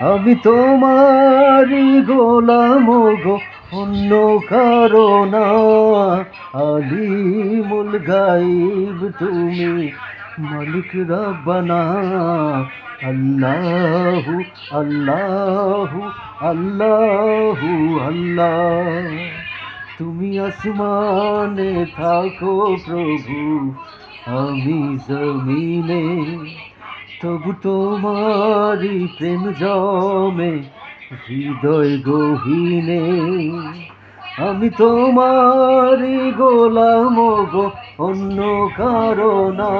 আমি তোমারি গোলাম গো, অন্য কারও না। আলিমুল গাইব তুমি মালিক রব্বানা। আল্লাহু আল্লাহু আল্লাহু, আল্লাহ। তুমি আসমানে থাকো প্রভু, আমি জমিনে। তবু তোমারি প্রেম জমে, হৃদয় গহীনে। আমি তোমারি গোলাম গো, অন্য কারণা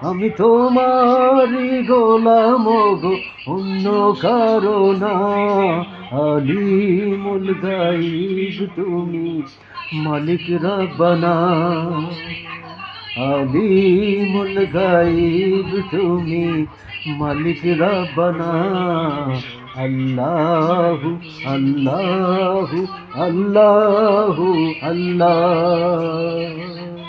আমি তোমারি গোলাম গো, অন্য কারণা আলিমুল গাইব তুমি, মালিক রব্বানা। আলিমুল গাইব তুমি মালিক রব্বানা। আল্লাহ আল্লাহ আল্লাহ আল্লাহ।